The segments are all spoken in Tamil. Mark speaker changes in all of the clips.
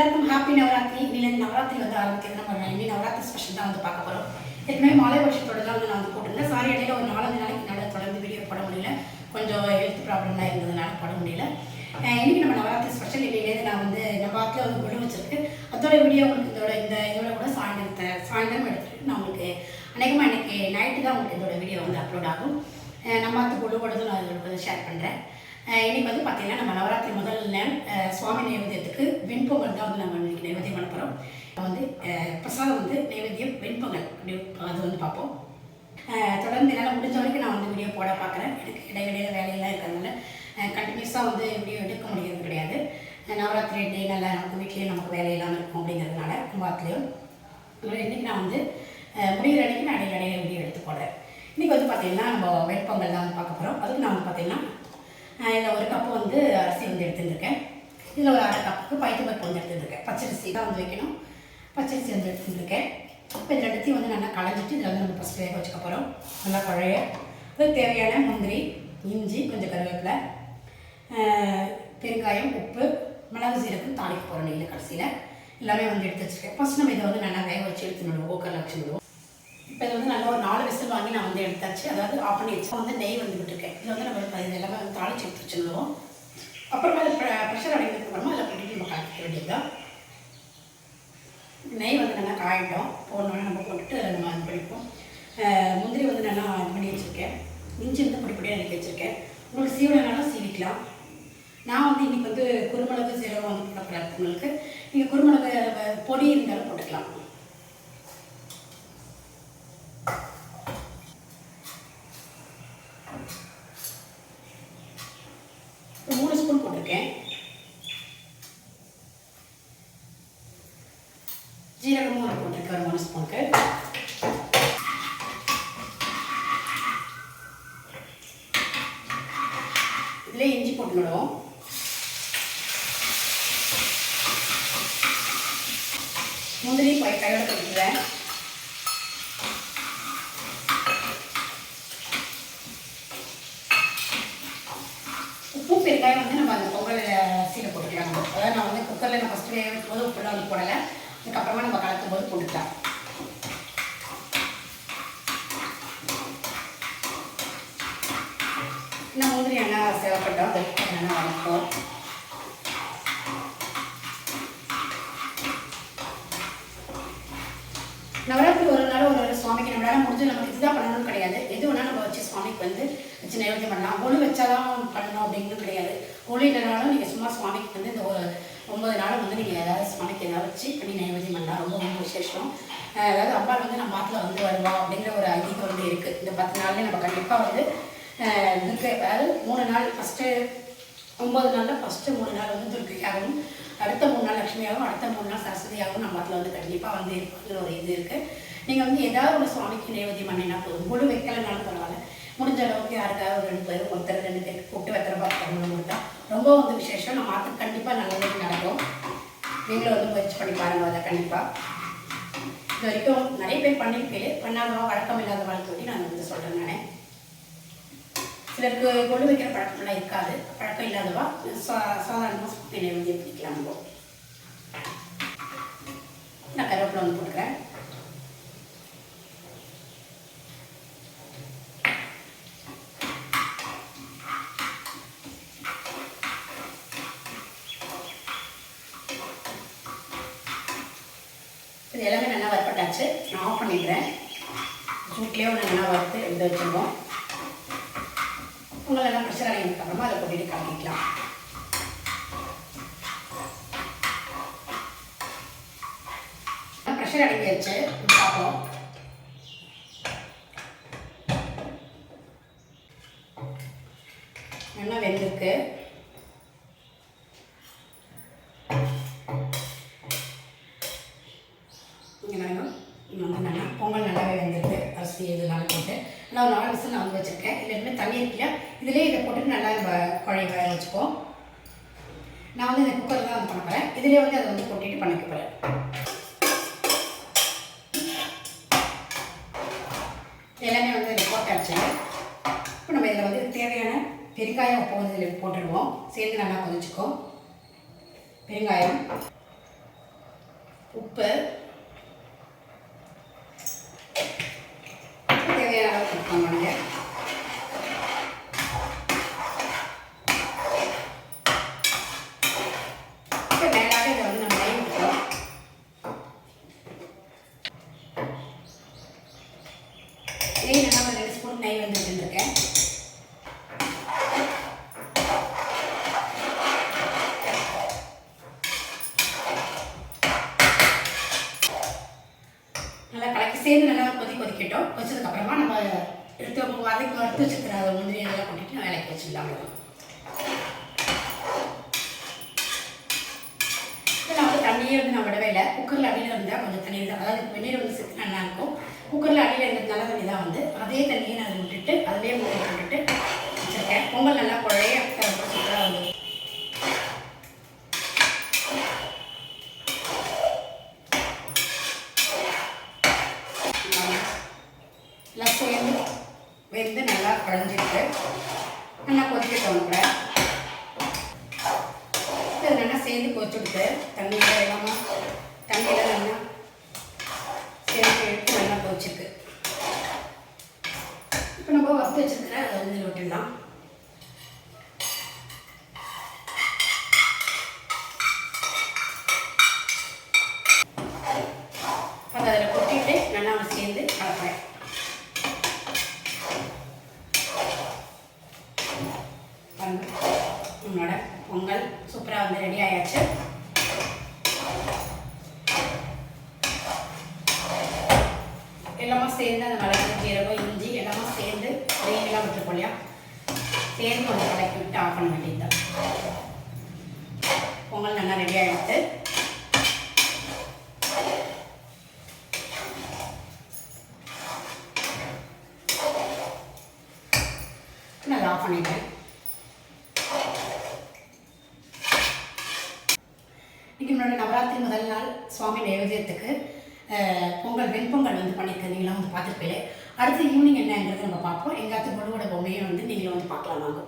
Speaker 1: எல்லாருக்கும் ஹாப்பி நவராத்திரி இன்னிலேருந்து நவராத்திரி வந்து ஆரம்பிக்கிறது நம்ம இன்னி நவராத்திரி ஸ்பெஷல் தான் வந்து பார்க்க போகிறோம் ஏற்கனவே மாலை வருஷத்தோட தான் வந்து நான் வந்து போட்டிருந்தேன். சாரி இடையில ஒரு நாலஞ்சு நாளைக்கு என்னால் தொடர்ந்து வீடியோ போட முடியல. கொஞ்சம் ஹெல்த் ப்ராப்ளம்லாம் இருந்ததுனால போட முடியல. அஹ் இன்னைக்கு நம்ம நவராத்திரி ஸ்பெஷல் இன்னிலேருந்து நான் வந்து நம்ம பாட்டில் வந்து குழு வச்சிருக்கு. அதோட வீடியோ உங்களுக்கு இதோட இந்த இதோட கூட சாயந்தரத்தை சாயந்தரம் எடுத்துகிட்டு நான் உங்களுக்கு அநேகமாக இன்னைக்கு நைட்டு தான் உங்களுக்கு இதோட வீடியோ வந்து அப்லோட் ஆகும். அஹ் நம்ம அந்த குழுவோடதும் நான் உங்களுக்கு வந்து ஷேர் பண்ணுறேன் இன்னைக்கு வந்து பார்த்தீங்கன்னா நம்ம நவராத்திரி முதல் நாள் சுவாமி நைவேத்தியத்துக்கு வெண்பொங்கல் தான் வந்து நம்ம இன்னைக்கு நைவேத்தியம் பண்ண போகிறோம் வந்து பிரசாதம் வந்து நைவேத்தியம் வெண்பொங்கல் அப்படி அது வந்து பார்ப்போம். தொடர்ந்து என்னால் முடிஞ்ச வரைக்கும் நான் வந்து வீடியோ போட பார்க்குறேன். எனக்கு இடையிடையில வேலையெல்லாம் இருக்கிறதுனால கண்டினியூஸாக வந்து வீடியோ எடுக்க முடியறது கிடையாது. நவராத்திரி டே நல்லா நமக்கு வீட்லேயும் நமக்கு வேலையெல்லாம் இருக்கும் அப்படிங்கிறதுனால கும்பாத்துலேயும் இன்றைக்கி நான் வந்து முடிகிற அன்றைக்கி நான் இடையில வீடியோ எடுத்து போடுறேன். இன்றைக்கி வந்து பார்த்தீங்கன்னா நம்ம வெண்பொங்கல் தான் வந்து பார்க்க போகிறோம் அதுக்கு நான் வந்து பார்த்தீங்கன்னா இதில் ஒரு கப்பு வந்து அரிசி வந்து எடுத்துருக்கேன் இதில் ஒரு அரை கப்புக்கு பைத்தம்பருப்பு வந்து எடுத்துருக்கேன் பச்சரிசி தான் வந்து வைக்கணும். பச்சரிசி வந்து எடுத்துருக்கேன் இப்போ இந்த ரெண்டுத்தையும் வந்து நல்லா களைஞ்சிட்டு இதில் வந்து நம்ம ஃபஸ்ட் வேக வச்சுக்க போகிறோம் நல்லா பழைய. அதுக்கு தேவையான முந்திரி இஞ்சி கொஞ்சம் கருவேப்பிலை பெருங்காயம் உப்பு மிளகு சீரகம் தாளிக்க போகிறோம் நெய்யில் கடைசியில். எல்லாமே வந்து எடுத்து வச்சுருக்கேன். ஃபஸ்ட் நம்ம இதை வந்து நல்லா வேக வச்சு எடுத்துடணும். ஓக்கரில் வச்சுடுவோம் இது வந்து நல்லா ஒரு நாலு விசில் வாங்கி நான் வந்து எடுத்தாச்சு. அதாவது ஆஃப் பண்ணி வச்சு வந்து நெய் வந்து விட்டுருக்கேன் இது வந்து நம்ம இது எல்லாமே வந்து தாளிச்சு எடுத்து வச்சுருந்தோம். அப்புறமா அது ப்ரெஷர் அடைந்ததுக்கு அப்புறமா அதில் போட்டு நம்ம காய்க்க வேண்டியதுதான். நெய் வந்து நல்லா காயிட்டோம். போடணும்னு நம்ம போட்டுட்டு நம்ம இது பண்ணிப்போம். முந்திரி வந்து நல்லா இது பண்ணி வச்சுருக்கேன். இஞ்சி வந்து பொடி பொடியாக அரைக்கி வச்சுருக்கேன். உங்களுக்கு சீவனாலும் சீவிக்கலாம். நான் வந்து இன்றைக்கி வந்து குருமிளகு சீரகம் வந்து போட போகிறேன் உங்களுக்கு. நீங்கள் குருமிளகு பொடி இருந்தாலும் போட்டுக்கலாம் ஒரு மூணு ஸ்பூன் போட்டிருக்கேன் ஜீரகமும் ஒரு போட்டிருக்கேன் ஒரு மூணு ஸ்பூனுக்கு இதில் இஞ்சி போட்டுவிடுவோம் முந்திரி போய் கையோட போட்டுக்கிறேன். உப்பு பெருக்காய் வந்து நம்ம அந்த பொங்கல் சீலை போட்டுக்கலாம். அதாவது நான் வந்து குக்கரில் நான் ஃபஸ்ட்டு வேக வைக்கும் போது உப்புலாம் வந்து போடலை. அதுக்கப்புறமா நம்ம கலக்கும் போது போட்டுக்கலாம் இன்னும் முந்திரி என்ன சேவைப்பட்டோம் நல்லா வளர்ப்போம் நவராத்திரி ஒரு நாள் ஒரு ஒரு சுவாமிக்கு நம்மளால முடிஞ்சு நமக்கு இதுதான் பண்ணணும்னு கிடையாது. எது வேணாலும் நம்ம வச்சு சுவாமிக்கு வந்து வச்சு நைவேத்தியம் பண்ணலாம். ஒளி வச்சாதான் பண்ணணும் அப்படிங்கிறது கிடையாது. ஒளி இல்லைனாலும் நீங்கள் சும்மா சுவாமிக்கு வந்து இந்த ஒரு ஒன்பது நாள் வந்து நீங்கள் ஏதாவது சுவாமிக்கு ஏதாவது வச்சு பண்ணி நைவேத்தியம் பண்ணலாம். ரொம்ப ரொம்ப விசேஷம். அதாவது அம்பாள் வந்து நம்ம பாட்டில் வந்து வருவா அப்படிங்கிற ஒரு ஐதீகம் வந்து இருக்குது இந்த பத்து நாள்லேயே நம்ம கண்டிப்பாக வந்து துர்க்கை அதாவது மூணு நாள் ஃபஸ்ட்டு ஒம்பது நாளில் ஃபஸ்ட்டு மூணு நாள் வந்து துர்க்கையாகவும் அடுத்த மூணு நாள் லக்ஷ்மியாகவும் அடுத்த மூணு நாள் சரஸ்வதியாகவும் நம்ம அதில் வந்து கண்டிப்பாக வந்து இருப்பாங்கிற ஒரு இது இருக்குது நீங்கள் வந்து ஏதாவது ஒரு சுவாமிக்கு நைவேத்தியம் பண்ணினா போதும். முழு வைக்கலைனாலும் பரவாயில்ல. முடிஞ்ச அளவுக்கு யாருக்காவது ஒரு ரெண்டு பேரும் ஒருத்தர் ரெண்டு பேர் கூப்பிட்டு வைக்கிற பார்க்கணும் கொடுத்தா ரொம்ப வந்து விசேஷம். நம்ம மாற்றுக்கு கண்டிப்பாக நல்லது நடக்கும். நீங்களும் வந்து முயற்சி பண்ணி பாருங்க அதை கண்டிப்பாக இது வரைக்கும் நிறைய பேர் பண்ணியிருக்கேன் பண்ணாதவா வழக்கம் இல்லாத வாழ்க்கை நான் வந்து சொல்கிறேன் நான். சிலருக்கு கொண்டு வைக்கிற பழக்கம்லாம் இருக்காது. பழக்கம் இல்லாதவா? சா சாதாரணமாக சுத்தி வந்து பிடிக்கலாம் நம்ம. நான் கருவேப்பிலை வந்து போட்டுக்கிறேன். இது எல்லாமே நல்லா வறுப்பட்டாச்சு நான் ஆஃப் பண்ணிடுறேன் சூட்லேயே ஒன்று நல்லா வறுத்து எடுத்து வச்சுருவோம். உங்களெல்லாம் ப்ரெஷர் அடைஞ்சதுக்கு அப்புறமா அதை கொட்டிட்டு கலக்கிக்கலாம் ப்ரெஷர் அடங்கியாச்சு. பார்ப்போம். நல்லா வெந்திருக்கு. நான் ஒரு நாலு விசில் நான் வந்து வச்சுருக்கேன் இதில் தண்ணி இருக்கியா இதிலே இதை போட்டு நல்லா நம்ம குழைய வேக வச்சுப்போம் நான் வந்து இந்த குக்கர் தான் பண்ண போகிறேன் இதிலே வந்து அதை வந்து கொட்டிட்டு பண்ணிக்க போகிறேன் எல்லாமே வந்து இதில் போட்டாச்சு இப்போ நம்ம இதில் வந்து தேவையான பெருங்காயம் உப்பு வந்து இதில் போட்டுடுவோம். சேர்ந்து நல்லா கொதிச்சுக்கும் பெருங்காயம் உப்பு உப்பு தேவையான அளவு கொடுப்பாங்க இப்போ மேலாக இதை வந்து நம்ம நெய் விட்டுக்கலாம் நெய் நல்லா ஒரு ரெண்டு ஸ்பூன் நெய் வந்து விட்டுருக்கேன் நல்லா கலக்கி சேர்ந்து நல்லா கொதி கொதிக்கட்டும் கொதிச்சதுக்கப்புறமா நம்ம எடுத்து வதக்கி வறுத்து வச்சுக்கிற அதை முந்திரி இதெல்லாம் கொட்டிட்டு நான் விளக்கி வச்சிடலாம் அவ்வளவுதான். இப்போ நான் வந்து தண்ணியே வந்து நான் விடவே இல்லை குக்கரில் அடியில் இருந்தால் கொஞ்சம் தண்ணி தான் அதாவது வெந்நீர் வந்து சேர்த்து நல்லா இருக்கும் குக்கரில் அடியில் இருந்த தலைவலி தான் வந்து அதே தண்ணியை நான் விட்டுட்டு அதிலே மூடி போட்டுட்டு வச்சுருக்கேன். பொங்கல் நல்லா குழைய சூப்பராக வந்து எல்லாம் சேர்ந்து வெந்து நல்லா குழஞ்சிருக்கு நல்லா கொதிக்கட்டும் இப்போ இது நல்லா சேர்ந்து கொதிச்சுடுது தண்ணியில் எல்லாமே தண்ணியில் நல்லா சேர்த்து எடுத்து நல்லா கொதிச்சிருக்கு இப்போ நம்ம வறுத்து வச்சிருக்கிற அதை வந்து விட்டுடலாம் அதை அதில் கொட்டிட்டு நல்லா சேர்ந்து கலப்பேன் பாருங்க நம்மளோட பொங்கல் சூப்பராக வந்து ரெடி ஆயாச்சு எல்லாமே சேர்ந்து அந்த மிளகு ஜீரகம் இஞ்சி எல்லாமே சேர்ந்து நெய்யெல்லாம் விட்டுருக்கோம் இல்லையா சேர்ந்து கொஞ்சம் கலக்கி விட்டு ஆஃப் பண்ண வேண்டியது பொங்கல் நல்லா ரெடி ஆகிடுச்சு நான் ஆஃப் பண்ணிட்டேன் இன்னைக்கு நம்மளோட நவராத்திரி முதல் நாள் சுவாமி நைவேத்தியத்துக்கு பொங்கல் வெண்பொங்கல் வந்து பண்ணியிருக்கேன் நீங்களும் வந்து பார்த்துருப்பீங்க அடுத்து ஈவினிங் என்னங்கிறத நம்ம பார்ப்போம் எங்காத்து பொழுவோட பொம்மையும் வந்து நீங்களும் வந்து பார்க்கலாம் வாங்க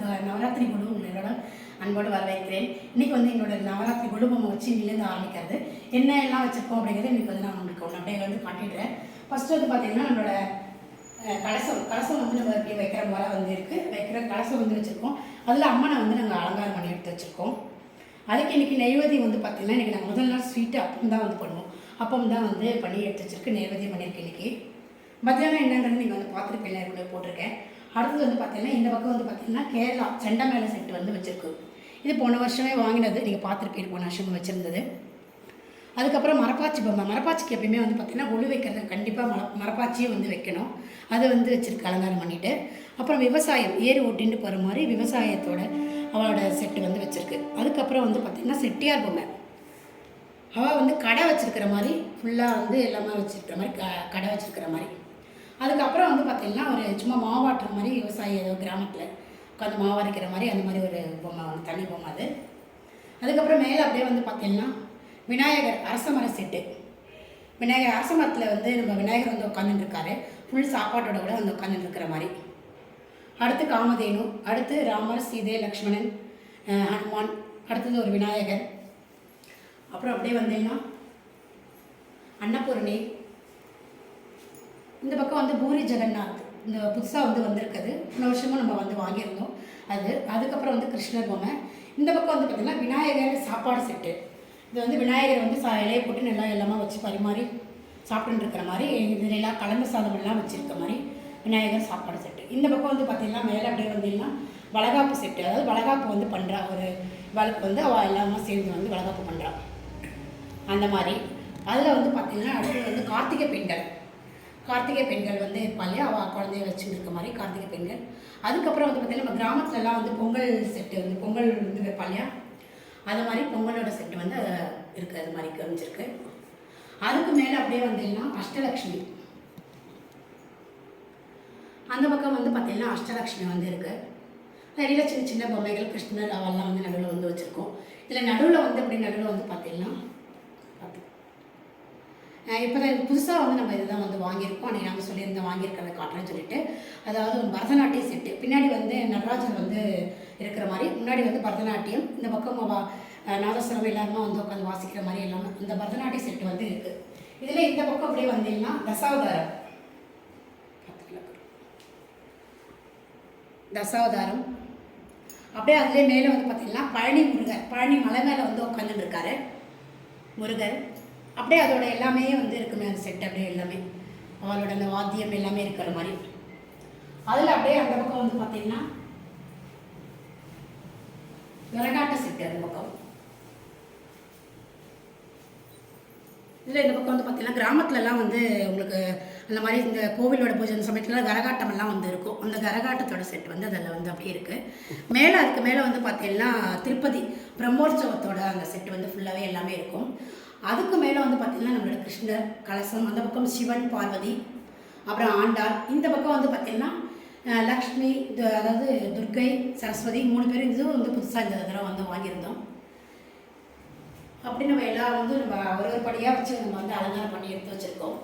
Speaker 1: பார்த்து நவராத்திரி குழு உங்களோட அன்போடு வரவேற்கிறேன். இன்னைக்கு வந்து என்னோட நவராத்திரி குழுபம் வச்சு இன்னிலேருந்து ஆரம்பிக்கிறது. என்ன எல்லாம் வச்சுருக்கோம் அப்படிங்கிறது இன்றைக்கி வந்து நான் உங்களுக்கு ஒன்று அப்படியே வந்து காட்டிடுறேன். ஃபஸ்ட்டு வந்து பார்த்தீங்கன்னா நம்மளோட கலசம். கலசம் வந்து நம்ம இப்படி வைக்கிற முறை வந்து இருக்குது வைக்கிற கலசம் வந்து வச்சுருக்கோம். அதில் அம்மனை வந்து நாங்கள் அலங்காரம் பண்ணி எடுத்து வச்சுருக்கோம். அதுக்கு இன்றைக்கி நெய்வேதியம் வந்து பார்த்திங்கன்னா இன்றைக்கி நாங்கள் முதல் நாள் ஸ்வீட்டு அப்பம் தான் வந்து பண்ணுவோம். அப்பம் தான் வந்து பண்ணி எடுத்து வச்சிருக்கு. நெய்வேதியம் பண்ணியிருக்கேன் இன்றைக்கி மத்தியானம் என்னங்கிறது நீங்கள் வந்து பார்த்துருக்கேன் எல்லாருக்குள்ளே போட்டிருக்கேன். அடுத்தது வந்து பார்த்தீங்கன்னா இந்த பக்கம் வந்து பார்த்தீங்கன்னா கேரளா செண்டமேள மேலே செட்டு வந்து வச்சுருக்கோம் இது போன வருஷமே வாங்கினது. நீங்கள் பார்த்துருப்பீங்க போன வருஷம் வச்சுருந்தது. அதுக்கப்புறம் மரப்பாச்சி பொம்மை. மரப்பாச்சிக்கு எப்பயுமே வந்து பார்த்திங்கன்னா ஒழு வைக்கிறது கண்டிப்பாக மர மரப்பாச்சியும் வந்து வைக்கணும். அதை வந்து வச்சுருக்கு அலங்காரம் பண்ணிவிட்டு அப்புறம் விவசாயம் ஏறு ஓட்டின்னு போகிற மாதிரி விவசாயத்தோட அவளோட செட்டு வந்து வச்சுருக்கு. அதுக்கப்புறம் வந்து பார்த்திங்கன்னா செட்டியார் பொம்மை. அவள் வந்து கடை வச்சுருக்கிற மாதிரி ஃபுல்லாக வந்து எல்லாமே வச்சுருக்கிற மாதிரி க கடை வச்சுருக்கிற மாதிரி. அதுக்கப்புறம் வந்து பார்த்திங்கன்னா ஒரு சும்மா மாவாட்டுற மாதிரி விவசாயி ஏதோ கிராமத்தில் உட்காந்து மாவரைக்கிற மாதிரி அந்த மாதிரி ஒரு பொம்மை வந்து தனி பொம்மை அது. அதுக்கப்புறம் மேலே அப்படியே வந்து பார்த்திங்கன்னா விநாயகர் அரச மர செட்டு. விநாயகர் அரச மரத்தில் வந்து நம்ம விநாயகர் வந்து உட்காந்துட்டுருக்காரு ஃபுல் சாப்பாட்டோட கூட வந்து உட்காந்துட்டுருக்கிற மாதிரி. அடுத்து காமதேனு அடுத்து ராமர் சீதை லக்ஷ்மணன் ஹனுமான் அடுத்தது ஒரு விநாயகர். அப்புறம் அப்படியே வந்தீங்கன்னா அன்னபூரணி இந்த பக்கம் வந்து பூரி ஜெகநாத். இந்த புதுசாக வந்து வந்திருக்குது. இந்த வருஷமும் நம்ம வந்து வாங்கியிருந்தோம். அது அதுக்கப்புறம் வந்து கிருஷ்ணர் பொம்மை. இந்த பக்கம் வந்து பார்த்திங்கன்னா விநாயகர் சாப்பாடு செட்டு. இது வந்து விநாயகர் வந்து சா இலையை போட்டு நல்லா எல்லாமே வச்சு பரிமாறி சாப்பிட்டுட்டு இருக்கிற மாதிரி இதில் கலந்து சாதம் எல்லாம் வச்சுருக்க மாதிரி விநாயகர் சாப்பாடு செட்டு. இந்த பக்கம் வந்து பார்த்திங்கன்னா மேலே அப்படியே வந்தீங்கன்னா வளகாப்பு செட்டு. அதாவது வளகாப்பு வந்து பண்ணுறா ஒரு வளர்ப்பு வந்து அவள் எல்லாமே சேர்ந்து வந்து வளகாப்பு பண்ணுறா அந்த மாதிரி. அதில் வந்து பார்த்திங்கன்னா அடுத்து வந்து கார்த்திகை பெண்கள். கார்த்திகை பெண்கள் வந்து இருப்பா இல்லையா அவள் குழந்தைய வச்சுட்டு இருக்க மாதிரி கார்த்திகை பெண்கள். அதுக்கப்புறம் வந்து பார்த்திங்கன்னா நம்ம கிராமத்துலலாம் வந்து பொங்கல் செட்டு வந்து பொங்கல் வந்து வைப்பா இல்லையா? அது மாதிரி பொங்கலோட செட்டு வந்து இருக்குது அது மாதிரி கமிச்சிருக்கு. அதுக்கு மேலே அப்படியே வந்தீங்கன்னா அஷ்டலக்ஷ்மி. அந்த பக்கம் வந்து பார்த்தீங்கன்னா அஷ்டலக்ஷ்மி வந்து இருக்குது நிறைய சின்ன சின்ன பொம்மைகள் கிருஷ்ணர் அவெல்லாம் வந்து நடுவில் வந்து வச்சுருக்கோம். இதில் நடுவில் வந்து அப்படி நடுவில் வந்து பார்த்தீங்கன்னா இப்போ தான் புதுசாக வந்து நம்ம இதுதான் வந்து வாங்கியிருக்கோம். அன்றைக்கி நாங்கள் சொல்லியிருந்தோம் வாங்கியிருக்கிறத காட்டுறேன்னு சொல்லிட்டு அதாவது ஒரு பரதநாட்டிய செட்டு பின்னாடி வந்து நடராஜர் வந்து இருக்கிற மாதிரி முன்னாடி வந்து பரதநாட்டியம் இந்த பக்கம் நாதஸ்வரம் எல்லாருமே வந்து உட்காந்து வாசிக்கிற மாதிரி எல்லாமே இந்த பரதநாட்டிய செட்டு வந்து இருக்குது இதில் இந்த பக்கம் அப்படியே வந்தீங்கன்னா தசாவதாரம். தசாவதாரம். அப்படியே அதுலேயே மேலே வந்து பார்த்தீங்கன்னா பழனி முருகர் பழனி மலை மேலே வந்து உட்காந்துட்டு இருக்காரு முருகர். அப்படியே அதோட எல்லாமே வந்து இருக்குமே அந்த செட் அப்படியே எல்லாமே. அவளோட அந்த வாத்தியம் எல்லாமே இருக்கிற மாதிரி. அதில் அப்படியே அந்த பக்கம் வந்து பார்த்தீங்கன்னா கரகாட்ட செட்டு அந்த பக்கம். இதில் இந்த பக்கம் வந்து பார்த்தீங்கன்னா கிராமத்துலலாம் வந்து உங்களுக்கு அந்த மாதிரி இந்த கோவிலோட பூஜை அந்த சமயத்தில் கரகாட்டமெல்லாம் வந்து இருக்கும். அந்த கரகாட்டத்தோட செட் வந்து அதில் வந்து அப்படியே இருக்குது மேலே அதுக்கு மேலே வந்து பார்த்தீங்கன்னா திருப்பதி பிரம்மோற்சவத்தோட அந்த செட் வந்து ஃபுல்லாகவே எல்லாமே இருக்கும். அதுக்கு மேலே வந்து பார்த்திங்கன்னா நம்மளோட கிருஷ்ணர் கலசம் அந்த பக்கம் சிவன் பார்வதி அப்புறம் ஆண்டாள் இந்த பக்கம் வந்து பார்த்திங்கன்னா லக்ஷ்மி அதாவது துர்க்கை சரஸ்வதி மூணு பேரும் இதுவும் வந்து புதுசாக இந்த தடவை வந்து வாங்கியிருந்தோம். அப்படி நம்ம எல்லாம் வந்து நம்ம ஒரு ஒரு படியாக வச்சு நம்ம வந்து அலங்காரம் பண்ணி எடுத்து வச்சுருக்கோம்.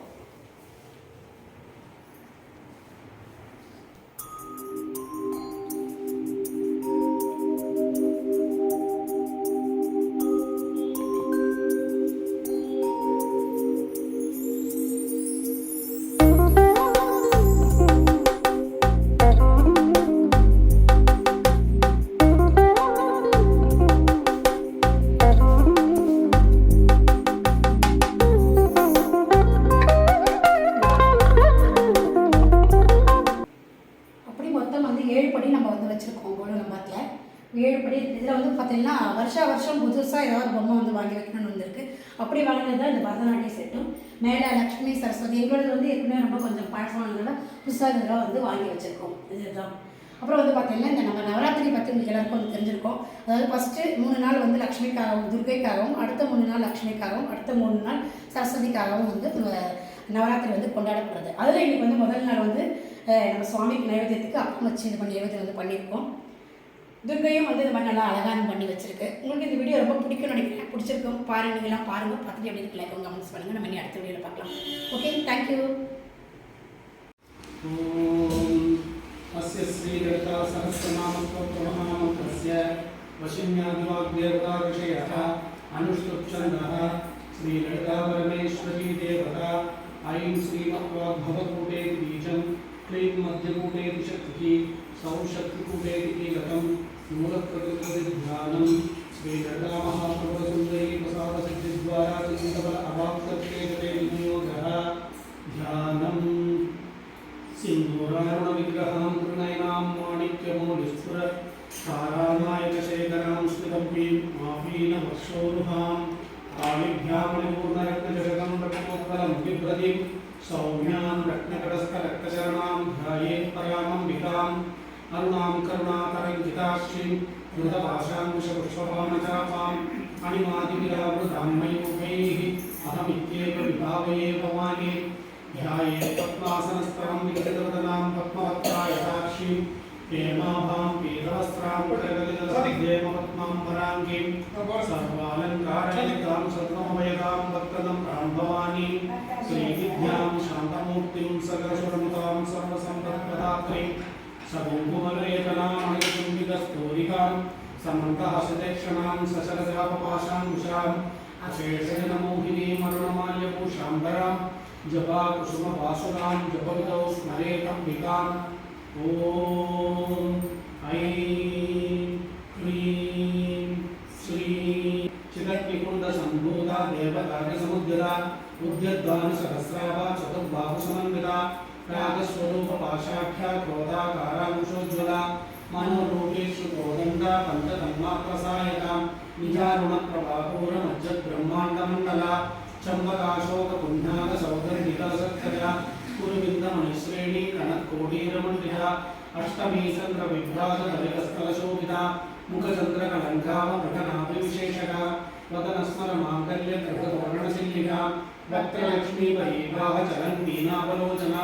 Speaker 1: வருஷா வருஷம் புதுசாக ஏதாவது பொம்மை வந்து வாங்கி வைக்கணும்னு வந்திருக்கு. அப்படி வாங்கினது தான் இந்த பரதநாட்டிய செட்டும். மேலே லக்ஷ்மி சரஸ்வதி எங்களது வந்து ஏற்கனவே ரொம்ப கொஞ்சம் பழசமானதுனால புதுசாக இதெல்லாம் வந்து வாங்கி வச்சுருக்கோம். இதுதான். அப்புறம் வந்து பார்த்தீங்கன்னா இந்த நம்ம நவராத்திரி பற்றி உங்களுக்கு எல்லாருக்கும் வந்து தெரிஞ்சிருக்கோம். அதாவது ஃபஸ்ட்டு மூணு நாள் வந்து லக்ஷ்மிக்காகவும் துர்கைக்காகவும் அடுத்த மூணு நாள் லக்ஷ்மிக்காகவும் அடுத்த மூணு நாள் சரஸ்வதிக்காகவும் வந்து நம்ம நவராத்திரி வந்து கொண்டாடப்படுறது. அதில் இன்னைக்கு வந்து முதல் நாள் வந்து நம்ம சுவாமிக்கு நைவேத்தியத்துக்கு அப்பம் வச்சு இது பண்ணி நைவேத்தியம் வந்து பண்ணியிருக்கோம். துர்க்கையும் வந்து இந்த மாதிரி நல்லா அலங்காரம் பண்ணி வச்சிருக்கு உங்களுக்கு இந்த வீடியோ ரொம்ப பிடிக்கும்னு நினைக்கிறேன் பிடிச்சிருக்கும் பாருங்க நீங்களாம் பாருங்கள் பார்த்துட்டு எப்படி இருக்கு லைக் கமெண்ட்ஸ் பண்ணுங்கள் நம்ம இனி அடுத்த வீடியோவில் பார்க்கலாம் ஓகே தேங்க்யூ
Speaker 2: ॐ अस्य श्रीललिता सहस्रनामस्तोत्रमहामन्त्रस्य वशिन्यादिवाग्देवताविषयः अनुष्टुप्छन्दः श्रीललितापरमेश्वरी देवता ऐं श्रीमद्वाग्भवकूटेति बीजं क्लीं मध्यकूटेति शक्तिः सौ शक्तिकूटेति कीलकं मूलप्रकृतिध्यानं श्रीललितामहाप्रभुसुन्दरी प्रसादसिद्धिद्वारा चिन्तबल अवाप्तप्रेतते विनियोगः ध्यानम् सिन्दूरारुणविग्रहां त्रिनयनां माणिक्यमौलिस्फुर तारानायकशेखरां स्मितम्बीं मापीनवर्षोरुहां कालिभ्यामणिपूर्णरत्नजगं रत्नोत्पलं बिभ्रतीं सौम्यां रत्नकटस्थरक्तचरणां ध्यायेत् परामम्बिकाम् अरुणां करुणातरङ्किताक्षीं मृतपाशाङ्कुशपुष्पपाणचापाम् अणिमादिविरावृतां मयूखैः अहमित्येव विभावये भवानी ध्याये पद्मासनस्तरं विकसितवदनां पद्मवक्त्रायताक्षीं हेमाभां पीतवस्त्रां कुटगलितसद्येमपद्मां वराङ्गीं सर्वालङ्कारयुक्तां सत्त्वमभयदां भक्तदं प्रां भवानी श्रीविद्यां शान्तमूर्तिं सकलसुरनुतां सर्वसम्पत्प्रदात्रीं सकुङ्कुमलेखनामणिकुम्बितस्तूरिकां समन्तहसदेक्षणां सशरजापपाशाङ्कुशाम् अशेषजनमोहिनीमरुणमाल्यभूषाम्बरां जपाकुसुमवासुदां जपविदौ स्मरेतम्बिकाम् ॐ ऐं क्लीं श्रीं चिदग्निकुण्डसम्भूता देवकार्यसमुद्यता उद्यद्वानुसहस्रावा चतुर्बाहुसमन्विता నాగస్వరూప పాశాఖ్య క్రోధాకారాంశోజ్వల మనోరూపేషు గోదండ పంచతన్మాత్రసాయక నిజారుణ ప్రభాపూర మజ్జ బ్రహ్మాండమండల చంబకాశోక పుణ్యాగ సౌగర్భిక సత్యయ కురువింద మణిశ్రేణి కనత్కోటీరమండియ అష్టమీ చంద్ర విభ్రాత కవికస్థల ముఖచంద్ర కలంకావ ప్రకనాభి విశేషక వదనస్మర మాంగల్య కృత భక్తలక్ష్మీ పరీభావ చలన్ వీణావలోచన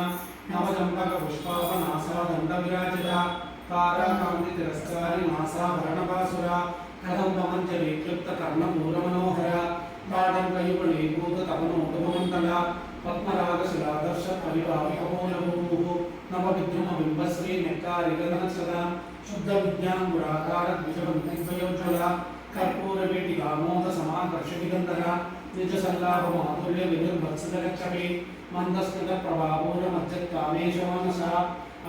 Speaker 2: నవచంపకపుష్పావనాసాదండవిరాజిత తారాకాంతిరస్కారి మాసాభరణపాసుర కదంబమంచరీక్లుప్తకర్ణమూలమనోహర పాటంకయుగళీభూతతపనోపమంతల పద్మరాగశిలాదర్శ పరివాహమూలభూముః నవవిద్యుమబింబశ్రీ నెక్కారిగదనసదా శుద్ధ విజ్ఞాంగురాకార ద్విజబంధైభయోజ్వల కర్పూరవేటి కామోద సమాకర్ష విగంధర निजसल्लाभमातुल्यविधुर्भत्सदगच्छपि मन्दस्कृतप्रभावो न मज्जत्कामेशमानसा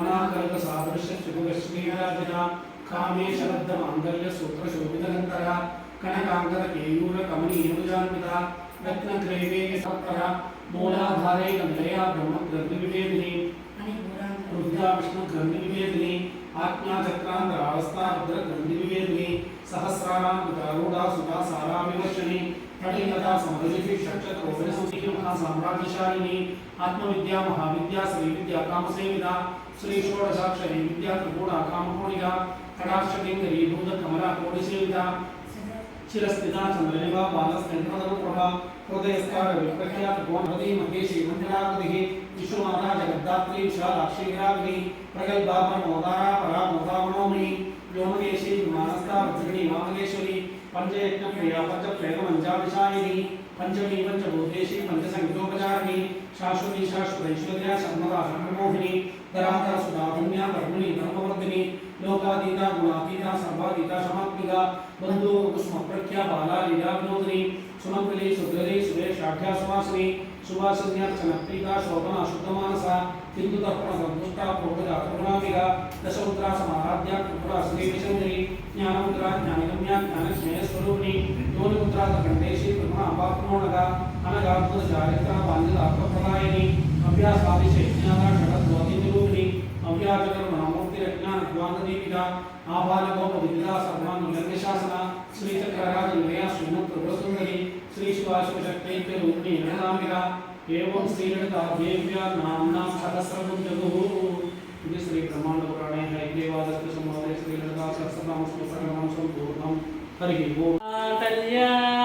Speaker 2: अनाकल्पसादृश्यशुभगश्मीराजना कामेशबद्धमाङ्गल्यसूत्रशोभितगन्तरा कनकाङ्करकेयूरकमनीयभुजान्विता रत्नग्रैवेयसत्तः मूलाधारैकनिलया ब्रह्मग्रन्थिविभेदिनी रुद्रा विष्णुग्रन्थिविभेदिनी आज्ञाचक्रान्तरावस्था रुद्रग्रन्थिविभेदिनी सहस्राणां कृतारूढा सुता सारा विमर्शनी साराविवर्षिणी कटिलता समरजिषि षट्चक्रोपरिसुखी महासाम्राज्यशालिनी आत्मविद्या महाविद्या श्रीविद्या कामसेविता श्री षोडशाक्षरी विद्या त्रिगुणा कामकोणिका कटाक्षलिङ्गरी भूतकमला कोटिसेविता चिरस्थिता चन्द्रनिभा बालस्कन्धप्रभा हृदयस्कार विप्रख्यात गोमती महेशी मन्दिराकृतिः विश्वमाता जगद्धात्री विशालाक्षी गिरागिरी प्रगल्भा प्रमोदारा परा मोदामनोमयी पंच यज्ञ क्रिया, पंच प्रयोग पंचादिशायिनी पंचमी पंचभूतेशी पंचसंगतोपचारिणी शाश्वती शाश्वत ऐश्वर्या सर्वदा सर्वमोहिनी धराधर सुधाधन्या कर्मणि धर्मवर्धिनी, लोकातीता गुणातीता सर्वातीता समात्मिका बंधु कुसुम प्रख्या बाला लीला विनोदिनी సుమంతలి శుద్ధలి సురేష్ అభ్యాసవాసిని సుభాషిన్యార్చన ప్రీత శోభన శుద్ధమానస హిందుతర్పణ సంతుష్ట ప్రోగద కరుణామిగ దశముద్రా సమారాధ్య త్రిపుర శ్రీవిశంకరి జ్ఞానముద్ర జ్ఞానగమ్య జ్ఞానస్మయస్వరూపిణి యోనిముద్రా కంఠేశి త్రిగుణ అపాత్మోణగ అనగాత్మ చారిత్ర బాంధిత ఆత్మప్రదాయని అభ్యాసాదిశేజ్ఞాన షడద్వతి నిరూపిణి అవ్యాజకరణ మూర్తి అజ్ఞాన జ్ఞానదీపిక ఆబాలగోప విద్యా సర్వాంగ నిర్నిశాసన శ్రీచక్రరాజ నిలయ శ్రీమత్ ప్రభుత్వ श्री शिवाशिवशक्ते रूपिणी नृणामिका एवं श्रीललिता देव्या नाम्ना सहस्रं जगुः इति श्री ब्रह्मांड पुराणे हरिदेवादत्त संवादे श्रीललिता सहस्रनाम स्मृतनाम संपूर्णं हरिः ओम्
Speaker 3: कल्याण